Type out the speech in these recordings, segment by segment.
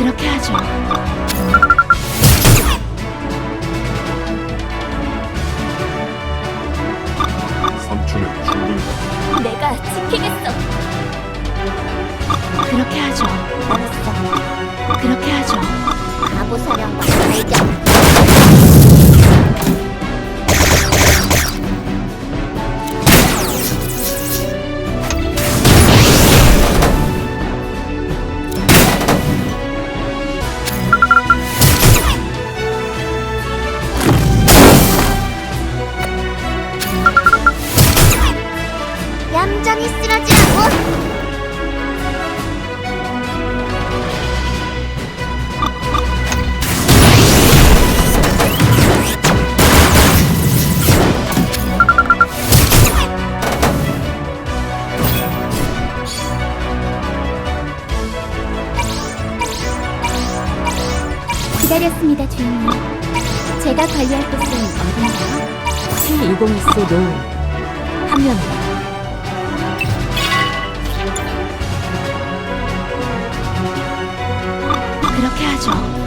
그렇게 하죠. 삼촌은 죽는다. 내가 지키겠어. 그렇게 하죠. 알았어. 그렇게 하죠. 바보 사령관 발견. 얌전히 쓰러지라고. 기다렸습니다, 주인님. 제가 관리할 곳은 어딘가요? T201스 노을. 한 명이다. 그렇게 하죠.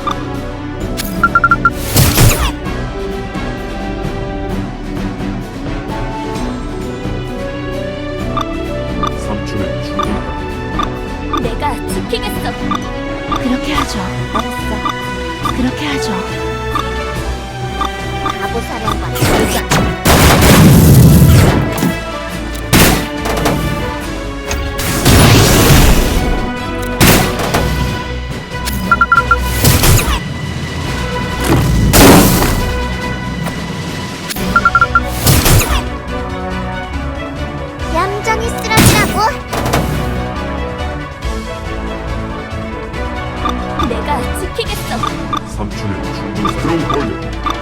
얌전히 쓰러지라고. 내가 지키겠어. 삼촌은 죽는다. 스트롱 홀드.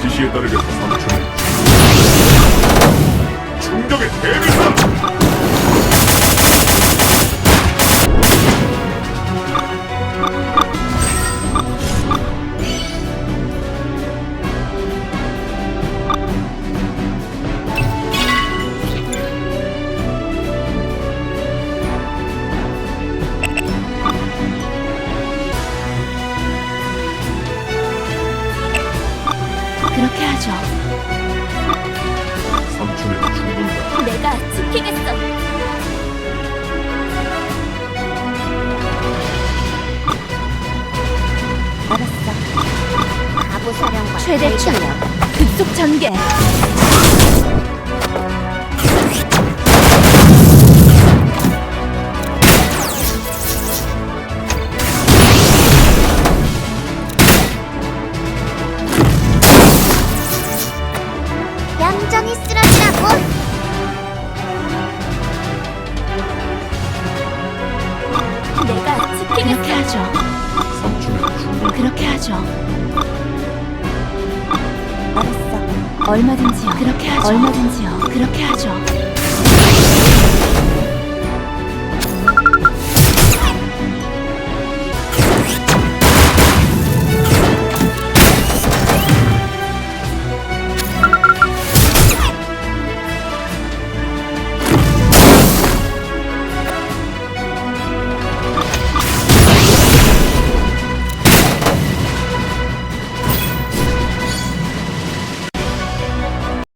지시에 따르겠다. 삼촌은 죽는다. 충격의 대비상. 그렇게 하죠. 삼촌은 죽는다. 내가 지키겠어. 알았어. 바보 사령관 최대. 출력. 급속 전개. 얼마든지요. 그렇게 하죠. 얼마든지요. 그렇게 하죠.